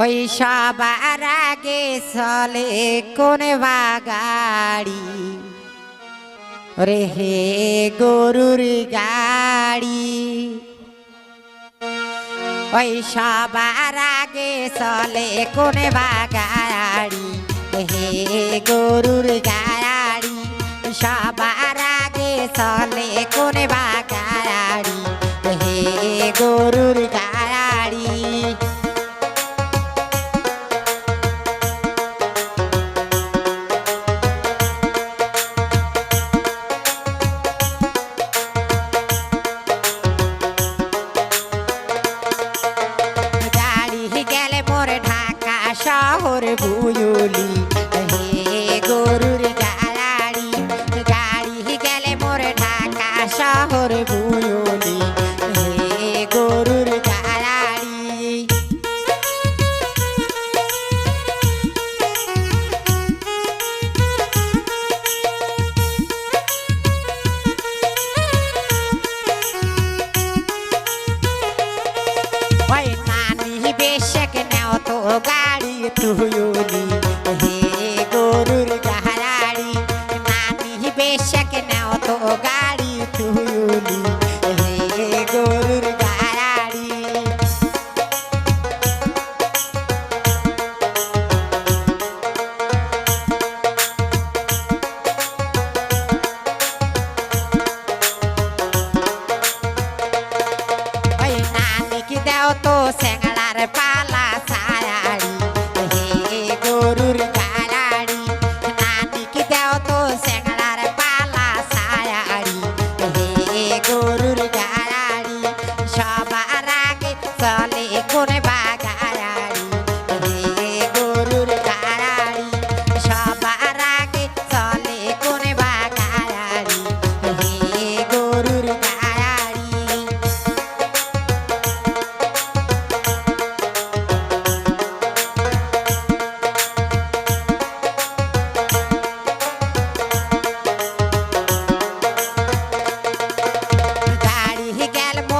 ওই সবার আগে চলে কোন বাগাড়ি? রে হে গরুর গাড়ি। ওই সবার আগে চলে কোন বাগাড়ি? হে গরুর গাড়ি, সবার আগে চলে শহর বুয়ুলি হে গরুর গাড়ি গাড়ি গেলে মোর ঢাকা শহর বুয়ুলি গাড়ি হে গরুর গাড়ি নানি বেশক নেও তো গাড়ি তুয়ুলি হে গরুর গাড়ি নানিকে দেও তো স্যাংলার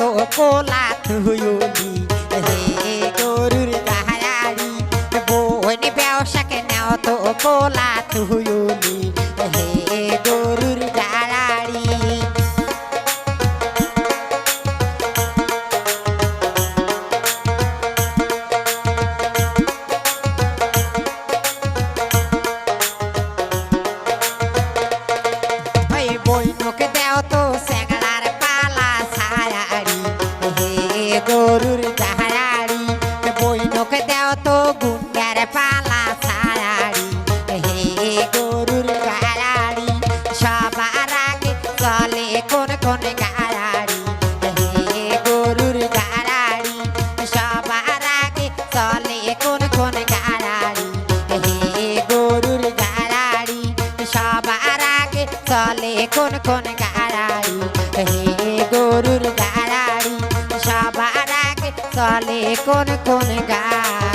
তো কোলা হুয়ুলি হে গরুর গাহারি বোন ব্যবসাকে নাও তো কোলা তুয়ুলি গরুর গাড়াড়ি বইনকে দেও তো গুন্ডার পালা সায়াড়ি হে গরুর গাড়াড়ি, সবার আগে চলে কোন কোন গাড়াড়ি। হে গরুর গাড়াড়ি, সবার আগে চলে কোন কোন গাড়াড়ি। হে গরুর গাড়াড়ি, সবার আগে চলে কোন কোন গাড়াড়ি চলে কোন কোন গাড়ি